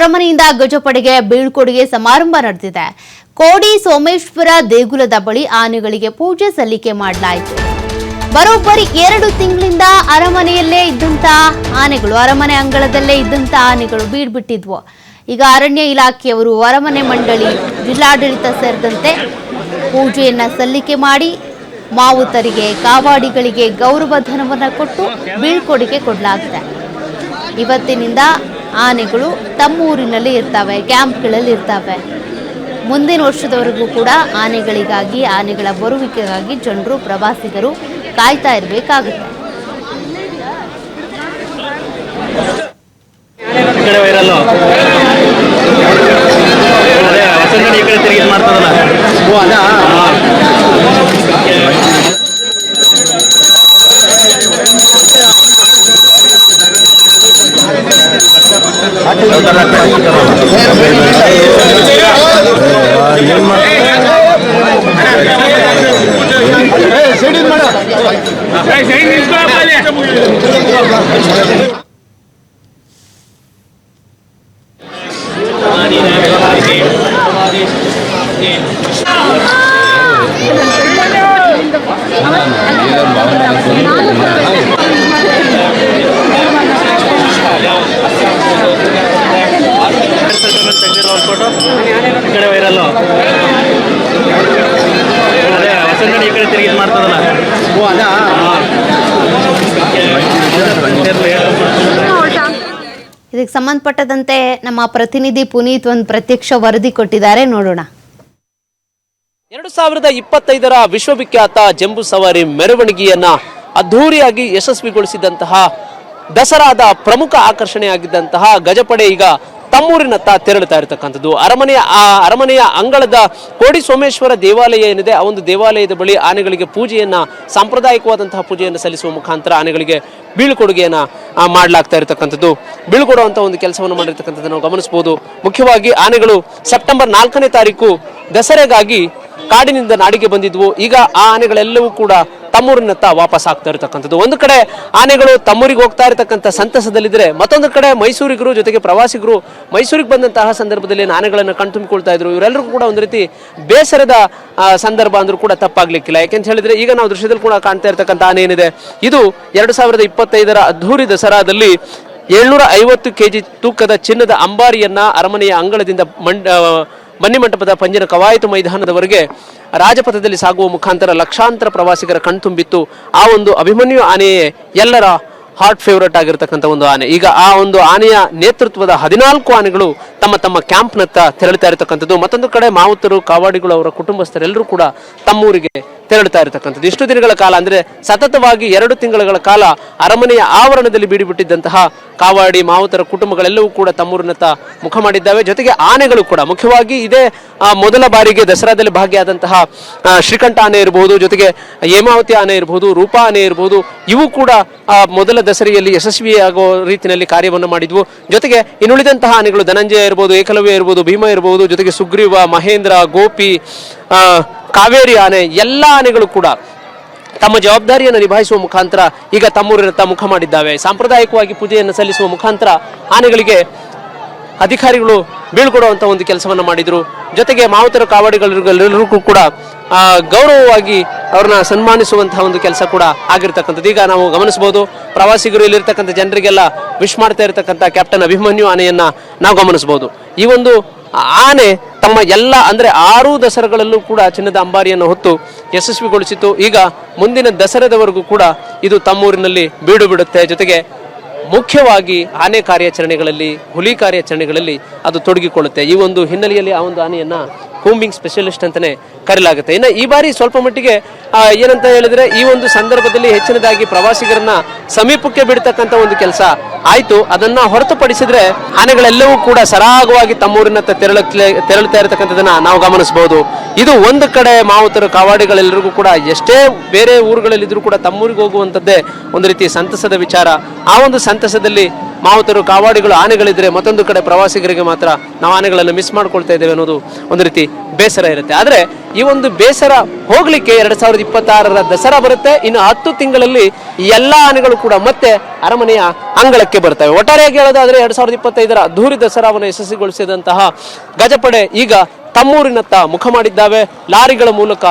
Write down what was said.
ಅರಮನೆಯಿಂದ ಗಜಪಡೆಗೆ ಬೀಳ್ಕೊಡುಗೆ ಸಮಾರಂಭ ನಡೆದಿದೆ. ಕೋಡಿ ಸೋಮೇಶ್ವರ ದೇಗುಲದ ಬಳಿ ಆನೆಗಳಿಗೆ ಪೂಜೆ ಸಲ್ಲಿಕೆ ಮಾಡಲಾಯಿತು. ಬರೋಬ್ಬರಿ ಎರಡು ತಿಂಗಳಿಂದ ಅರಮನೆಯಲ್ಲೇ ಇದ್ದಂತ ಆನೆಗಳು, ಅರಮನೆ ಅಂಗಳದಲ್ಲೇ ಇದ್ದಂತ ಆನೆಗಳು ಬೀಡ್ಬಿಟ್ಟಿದ್ವು ಈಗ ಅರಣ್ಯ ಇಲಾಖೆಯವರು ಅರಮನೆ ಮಂಡಳಿ ಜಿಲ್ಲಾಡಳಿತ ಸೇರಿದಂತೆ ಪೂಜೆಯನ್ನ ಸಲ್ಲಿಕೆ ಮಾಡಿ ಮಾವುತರಿಗೆ, ಕಾವಾಡಿಗಳಿಗೆ ಗೌರವ ಧನವನ್ನು ಕೊಟ್ಟು ಬೀಳ್ಕೊಡುಗೆ ಕೊಡಲಾಗಿದೆ. ಇವತ್ತಿನಿಂದ ಆನೆಗಳು ತಮ್ಮೂರಿನಲ್ಲಿ ಇರ್ತವೆ ಕ್ಯಾಂಪ್ಗಳಲ್ಲಿ ಇರ್ತವೆ. ಮುಂದಿನ ವರ್ಷದವರೆಗೂ ಕೂಡ ಆನೆಗಳಿಗಾಗಿ ಆನೆಗಳ ಬರುವಿಕೆಗಾಗಿ ಜನರು ಪ್ರವಾಸಿಗರು ಕಾಯ್ತಾ ಇರಬೇಕಾಗುತ್ತೆ. ಮಾಡ್ತದಲ್ಲ? ಓ ಅದ ತೆಗ್ದಿರೋ ಒಂದು ಫೋಟೋ ಈ ಕಡೆ ವೈರಲ್ಲು ಅದೇ ಹೊಸಂಗಡಿ ಈ ಕಡೆ ತಿರುಗಿ ಇದ್ ಮಾಡ್ತದಲ್ಲ? ಓ ಅದ? ಇದಕ್ಕೆ ಸಂಬಂಧಪಟ್ಟದಂತೆ ನಮ್ಮ ಪ್ರತಿನಿಧಿ ಪುನೀತ್ ಒಂದು ಪ್ರತ್ಯಕ್ಷ ವರದಿ ಕೊಟ್ಟಿದ್ದಾರೆ ನೋಡೋಣ. ಎರಡು ಸಾವಿರದ ಇಪ್ಪತ್ತೈದರ ವಿಶ್ವವಿಖ್ಯಾತ ಜಂಬೂ ಸವಾರಿ ಮೆರವಣಿಗೆಯನ್ನ ಅದ್ಧೂರಿಯಾಗಿ ಯಶಸ್ವಿಗೊಳಿಸಿದಂತಹ ದಸರಾದ ಪ್ರಮುಖ ಆಕರ್ಷಣೆಯಾಗಿದ್ದಂತಹ ಗಜಪಡೆ ಈಗ ತಮ್ಮೂರಿನತ್ತ ತೆರಳುತ್ತಾ ಇರತಕ್ಕಂಥದ್ದು. ಅರಮನೆಯ, ಆ ಅರಮನೆಯ ಅಂಗಳದ ಕೋಡಿ ಸೋಮೇಶ್ವರ ದೇವಾಲಯ ಏನಿದೆ ಆ ಒಂದು ದೇವಾಲಯದ ಬಳಿ ಆನೆಗಳಿಗೆ ಪೂಜೆಯನ್ನ, ಸಾಂಪ್ರದಾಯಿಕವಾದಂತಹ ಪೂಜೆಯನ್ನು ಸಲ್ಲಿಸುವ ಮುಖಾಂತರ ಆನೆಗಳಿಗೆ ಬೀಳ್ಕೊಡುಗೆಯನ್ನು ಮಾಡಲಾಗ್ತಾ ಇರತಕ್ಕಂಥದ್ದು. ಬೀಳ್ಕೊಡುವಂಥ ಒಂದು ಕೆಲಸವನ್ನು ಮಾಡಿರ್ತಕ್ಕಂಥದ್ದು ನಾವು ಗಮನಿಸಬಹುದು. ಮುಖ್ಯವಾಗಿ ಆನೆಗಳು ಸೆಪ್ಟೆಂಬರ್ ನಾಲ್ಕನೇ ತಾರೀಕು ದಸರೆಗಾಗಿ ಕಾಡಿನಿಂದ ನಾಡಿಗೆ ಬಂದಿದ್ವು. ಈಗ ಆ ಆನೆಗಳೆಲ್ಲವೂ ಕೂಡ ತಮ್ಮೂರಿನತ್ತ ವಾಪಸ್ ಆಗ್ತಾ ಇರತಕ್ಕಂಥದ್ದು. ಒಂದು ಕಡೆ ಆನೆಗಳು ತಮ್ಮೂರಿಗೆ ಹೋಗ್ತಾ ಇರತಕ್ಕಂಥ ಸಂತಸದಲ್ಲಿದ್ದರೆ ಮತ್ತೊಂದು ಕಡೆ ಮೈಸೂರಿಗರು ಜೊತೆಗೆ ಪ್ರವಾಸಿಗರು ಮೈಸೂರಿಗೆ ಬಂದಂತಹ ಸಂದರ್ಭದಲ್ಲಿ ಆನೆಗಳನ್ನು ಕಣ್ತುಂಬಿಕೊಳ್ತಾ ಇದ್ರು. ಇವರೆಲ್ಲರೂ ಕೂಡ ಒಂದು ರೀತಿ ಬೇಸರದ ಸಂದರ್ಭ ಅಂದ್ರೂ ಕೂಡ ತಪ್ಪಾಗ್ಲಿಕ್ಕಿಲ್ಲ. ಯಾಕೆಂತ ಹೇಳಿದ್ರೆ ಈಗ ನಾವು ದೃಶ್ಯದಲ್ಲಿ ಕೂಡ ಕಾಣ್ತಾ ಇರತಕ್ಕಂಥ ಆನೆ ಏನಿದೆ? ಇದು ಎರಡು ಸಾವಿರದ ಇಪ್ಪತ್ತೈದರ ಅದ್ಧೂರಿ ದಸರಾದಲ್ಲಿ ಏಳ್ನೂರ ಐವತ್ತು ಕೆಜಿ ತೂಕದ ಚಿನ್ನದ ಅಂಬಾರಿಯನ್ನ ಅರಮನೆಯ ಅಂಗಳದಿಂದ ಮಂಡ ಬನ್ನಿ ಮಂಟಪದ ಪಂಜಿನ ಕವಾಯತು ಮೈದಾನದವರೆಗೆ ರಾಜಪಥದಲ್ಲಿ ಸಾಗುವ ಮುಖಾಂತರ ಲಕ್ಷಾಂತರ ಪ್ರವಾಸಿಗರ ಕಣ್ತುಂಬಿತ್ತು ಆ ಒಂದು ಅಭಿಮನ್ಯು ಆನೆಯೇ ಎಲ್ಲರ ಹಾರ್ಟ್ ಫೇವರೇಟ್ ಆಗಿರತಕ್ಕಂಥ ಒಂದು ಆನೆ. ಈಗ ಆ ಒಂದು ಆನೆಯ ನೇತೃತ್ವದ ಹದಿನಾಲ್ಕು ಆನೆಗಳು ತಮ್ಮ ತಮ್ಮ ಕ್ಯಾಂಪ್ನತ್ತ ತೆರಳುತ್ತಾ ಇರತಕ್ಕಂಥದ್ದು. ಮತ್ತೊಂದು ಕಡೆ ಮಾವುತರು, ಕಾವಾಡಿಗಳು, ಅವರ ಕುಟುಂಬಸ್ಥರೆಲ್ಲರೂ ಕೂಡ ತಮ್ಮೂರಿಗೆ ತೆರಳುತ್ತಾ ಇರತಕ್ಕಂಥದ್ದು. ಇಷ್ಟು ದಿನಗಳ ಕಾಲ ಅಂದ್ರೆ ಸತತವಾಗಿ ಎರಡು ತಿಂಗಳ ಕಾಲ ಅರಮನೆಯ ಆವರಣದಲ್ಲಿ ಬೀಡಿಬಿಟ್ಟಿದ್ದಂತಹ ಕಾವಾಡಿ, ಮಾವುತರ ಕುಟುಂಬಗಳೆಲ್ಲವೂ ಕೂಡ ತಮ್ಮೂರಿನತ್ತ ಮುಖ ಮಾಡಿದ್ದಾವೆ. ಜೊತೆಗೆ ಆನೆಗಳು ಕೂಡ. ಮುಖ್ಯವಾಗಿ ಇದೇ ಮೊದಲ ಬಾರಿಗೆ ದಸರಾದಲ್ಲಿ ಭಾಗಿಯಾದಂತಹ ಶ್ರೀಕಂಠ ಆನೆ ಇರಬಹುದು ಜೊತೆಗೆ ಹೇಮಾವತಿ ಆನೆ ಇರಬಹುದು ರೂಪಾ ಆನೆ ಇರಬಹುದು ಇವು ಕೂಡ ಮೊದಲ ದಸರೆಯಲ್ಲಿ ಯಶಸ್ವಿಯಾಗುವ ರೀತಿಯಲ್ಲಿ ಕಾರ್ಯವನ್ನು ಮಾಡಿದ್ವು. ಜೊತೆಗೆ ಇನ್ನುಳಿದಂತಹ ಆನೆಗಳು ಧನಂಜಯ ಇರಬಹುದು ಏಕಲವ್ಯ ಇರಬಹುದು ಭೀಮ ಇರಬಹುದು ಜೊತೆಗೆ ಸುಗ್ರೀವ, ಮಹೇಂದ್ರ, ಗೋಪಿ ಕಾವೇರಿ ಆನೆ, ಎಲ್ಲ ಆನೆಗಳು ಕೂಡ ತಮ್ಮ ಜವಾಬ್ದಾರಿಯನ್ನು ನಿಭಾಯಿಸುವ ಮುಖಾಂತರ ಈಗ ತಮ್ಮೂರಿನತ್ತ ಮುಖ ಮಾಡಿದ್ದಾವೆ. ಸಾಂಪ್ರದಾಯಿಕವಾಗಿ ಪೂಜೆಯನ್ನು ಸಲ್ಲಿಸುವ ಮುಖಾಂತರ ಆನೆಗಳಿಗೆ ಅಧಿಕಾರಿಗಳು ಬೀಳ್ಕೊಡುವಂತ ಒಂದು ಕೆಲಸವನ್ನು ಮಾಡಿದ್ರು. ಜೊತೆಗೆ ಮಾವುತರ ಕಾವಾಡಿಗಳೆಲ್ಲರಿಗೂ ಕೂಡ ಗೌರವವಾಗಿ ಅವ್ರನ್ನ ಸನ್ಮಾನಿಸುವಂತಹ ಒಂದು ಕೆಲಸ ಕೂಡ ಆಗಿರ್ತಕ್ಕಂಥದ್ದು. ಈಗ ನಾವು ಗಮನಿಸಬಹುದು, ಪ್ರವಾಸಿಗರು ಇಲ್ಲಿರ್ತಕ್ಕಂಥ ಜನರಿಗೆಲ್ಲ ವಿಶ್ ಮಾಡ್ತಾ ಇರತಕ್ಕಂಥ ಕ್ಯಾಪ್ಟನ್ ಅಭಿಮನ್ಯು ಆನೆಯನ್ನ ನಾವು ಗಮನಿಸಬಹುದು. ಈ ಒಂದು ಆನೆ ತಮ್ಮ ಎಲ್ಲ, ಅಂದ್ರೆ ಆರು ದಸರಗಳಲ್ಲೂ ಕೂಡ ಚಿನ್ನದ ಅಂಬಾರಿಯನ್ನು ಹೊತ್ತು ಯಶಸ್ವಿಗೊಳಿಸಿತು ಈಗ ಮುಂದಿನ ದಸರಾದವರೆಗೂ ಕೂಡ ಇದು ತಮ್ಮೂರಿನಲ್ಲಿ ಬೀಡು ಬಿಡುತ್ತೆ. ಜೊತೆಗೆ ಮುಖ್ಯವಾಗಿ ಆನೆ ಕಾರ್ಯಾಚರಣೆಗಳಲ್ಲಿ, ಹುಲಿ ಕಾರ್ಯಾಚರಣೆಗಳಲ್ಲಿ ಅದು ತೊಡಗಿಕೊಳ್ಳುತ್ತೆ. ಈ ಒಂದು ಹಿನ್ನೆಲೆಯಲ್ಲಿ ಆ ಒಂದು ಆನೆಯನ್ನು ಕೂಂಬಿಂಗ್ ಸ್ಪೆಷಲಿಸ್ಟ್ ಅಂತಲೇ ಕರೆಯಲಾಗುತ್ತೆ. ಇನ್ನು ಈ ಬಾರಿ ಸ್ವಲ್ಪ ಮಟ್ಟಿಗೆ ಏನಂತ ಹೇಳಿದ್ರೆ ಈ ಒಂದು ಸಂದರ್ಭದಲ್ಲಿ ಹೆಚ್ಚಿನದಾಗಿ ಪ್ರವಾಸಿಗರನ್ನ ಸಮೀಪಕ್ಕೆ ಬಿಡ್ತಕ್ಕಂಥ ಒಂದು ಕೆಲಸ ಆಯ್ತು. ಅದನ್ನ ಹೊರತುಪಡಿಸಿದ್ರೆ ಆನೆಗಳೆಲ್ಲವೂ ಕೂಡ ಸರಾಗವಾಗಿ ತಮ್ಮೂರಿನತ್ತ ತೆರಳ ತೆರಳುತ್ತಾ ಇರತಕ್ಕಂಥದನ್ನ ನಾವು ಗಮನಿಸಬಹುದು. ಇದು ಒಂದು ಕಡೆ ಮಾವುತರು, ಕಾವಾಡಿಗಳೆಲ್ಲರಿಗೂ ಕೂಡ ಎಷ್ಟೇ ಬೇರೆ ಊರುಗಳಲ್ಲಿದ್ರೂ ಕೂಡ ತಮ್ಮೂರಿಗೆ ಹೋಗುವಂಥದ್ದೇ ಒಂದು ರೀತಿ ಸಂತಸದ ವಿಚಾರ. ಆ ಒಂದು ಸಂತಸದಲ್ಲಿ ಮಾವುತರು, ಕಾವಾಡಿಗಳು, ಆನೆಗಳಿದ್ರೆ ಮತ್ತೊಂದು ಕಡೆ ಪ್ರವಾಸಿಗರಿಗೆ ಮಾತ್ರ ನಾವು ಆನೆಗಳನ್ನು ಮಿಸ್ ಮಾಡ್ಕೊಳ್ತಾ ಇದ್ದೇವೆ ಅನ್ನೋದು ಒಂದು ರೀತಿ ಬೇಸರ ಇರುತ್ತೆ. ಆದ್ರೆ ಈ ಒಂದು ಬೇಸರ ಹೋಗ್ಲಿಕ್ಕೆ ಎರಡ್ ಸಾವಿರದ ಇಪ್ಪತ್ತಾರರ ದಸರಾ ಬರುತ್ತೆ. ಇನ್ನು ಹತ್ತು ತಿಂಗಳಲ್ಲಿ ಎಲ್ಲಾ ಆನೆಗಳು ಕೂಡ ಮತ್ತೆ ಅರಮನೆಯ ಅಂಗಳಕ್ಕೆ ಬರ್ತವೆ. ಒಟ್ಟಾರೆಯಾಗಿ ಹೇಳೋದಾದ್ರೆ ಎರಡ್ ಸಾವಿರದ ಇಪ್ಪತ್ತೈದರ ಧೂರಿ ದಸರಾವನ್ನು ಯಶಸ್ವಿಗೊಳಿಸಿದಂತಹ ಗಜಪಡೆ ಈಗ ತಮ್ಮೂರಿನತ್ತ ಮುಖ ಮಾಡಿದ್ದಾವೆ. ಲಾರಿಗಳ ಮೂಲಕ